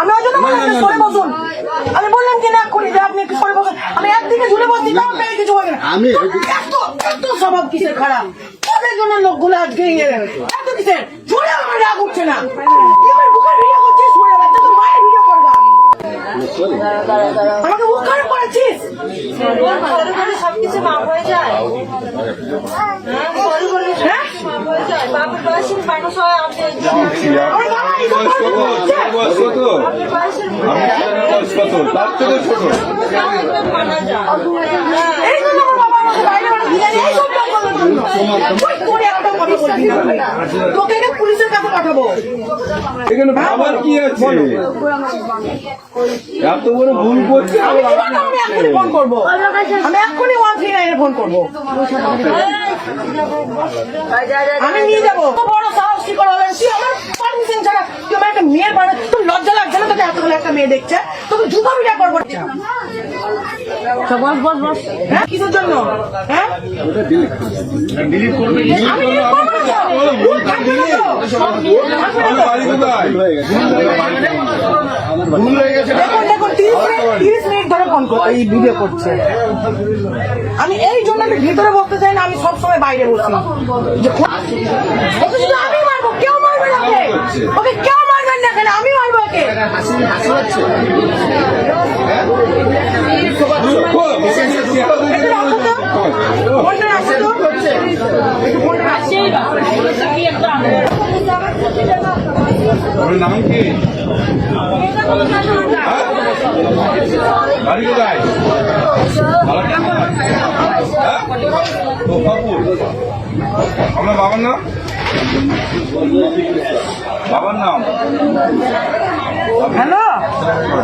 আমি ওই জন্য বললাম যে সরে বসুন। আমি বললাম কি না এক্ষুনি যে আপনি একটু সরে বসুন। আমি একদিকে ঝুলে বসছি তাও পেয়ে কিছু হবে না। আমি এত এত স্বভাব কিসের খারাপ? ওদের জন্য লোকগুলো আজকে ইয়ে এত কিসের? ঝুলে আমার রাগ উঠছে না। বুকের ভিডিও করছিস মরে বাচ্চা তো মায়ের ভিডিও করবা। আমাকে খারাপ করেছিস? সবকিছু মাপ হয়ে যায়। হ্যাঁ হয়ে বাপের বয়সের মানুষ হয়? আমি কত? তার থেকে ছোট। মানা যায় এখানে ভাবার কি আছে এত বড় ভুল করছে আমি এক্ষুনি ওয়ান থ্রি নাইনে ফোন করব আমি নিয়ে যাব। বড় সাহস কি করে হলেন? তুই আমার পারমিশন ছাড়া তুই আমার একটা মেয়ের বাড়ি তোর লজ্জা লাগছে না তোকে এতগুলো একটা মেয়ে দেখছে? তোকে জুতো বিটা করব। বস বস হ্যাঁ? কিসের জন্য? হ্যাঁ? হয়ে দেখুন দেখুন তিরিশ মিনিট করছে এই ভিডিও করছে। আমি এই জন্য আমি ভিতরে বলতে চাই না, আমি সবসময় বাইরে বসি। শুধু আমি মারবো, কেউ মারবে না ওকে কেউ মারবেন না এখানে, আমি মারবো ওকে একটু রাখো তো ফোনটা রাখো তো একটু ফোনটা ওর নাম কি? বাড়ি কোথায়। আপনার বাবার নাম? বাবার নাম? হ্যালো?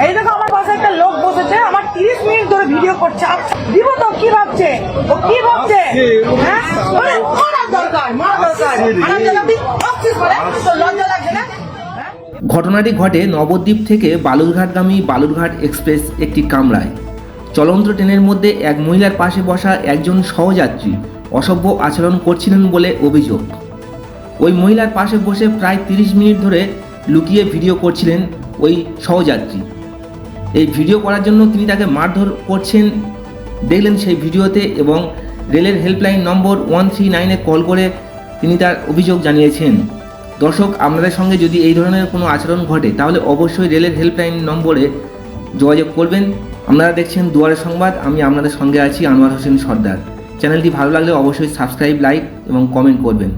এই দেখো আমার পাশে একটা লোক বসেছে আমার তিরিশ মিনিট ধরে ভিডিও করছে। দিব তো কি ভাবছে? ও কি ভাবছে? হ্যাঁ? মারা দরকার মারা দরকার। লজ্জা? ঘটনাটি ঘটে নবদ্বীপ থেকে বালুরঘাটগামী বালুরঘাট এক্সপ্রেস একটি কামরায়। চলন্ত ট্রেনের মধ্যে এক মহিলার পাশে বসা একজন সহযাত্রী অসভ্য আচরণ করছিলেন বলে অভিযোগ। ওই মহিলার পাশে বসে প্রায় তিরিশ মিনিট ধরে লুকিয়ে ভিডিও করছিলেন ওই সহযাত্রী। এই ভিডিও করার জন্য তিনি তাকে মারধর করছেন, দেখলেন সেই ভিডিওতে এবং রেলের হেল্পলাইন নম্বর ওয়ান থ্রি নাইনে কল করে তিনি তার অভিযোগ জানিয়েছেন। দর্শক, আপনাদের সঙ্গে যদি এই ধরনের কোনো আচরণ ঘটে, তাহলে অবশ্যই রেলের হেল্পলাইন নম্বরে যোগাযোগ করবেন। আপনারা দেখছেন দুয়ারে সংবাদ, আমি আপনাদের সঙ্গে আছি আনোয়ার হোসেন সর্দার। চ্যানেলটি ভালো লাগলে অবশ্যই সাবস্ক্রাইব লাইক এবং কমেন্ট করবেন।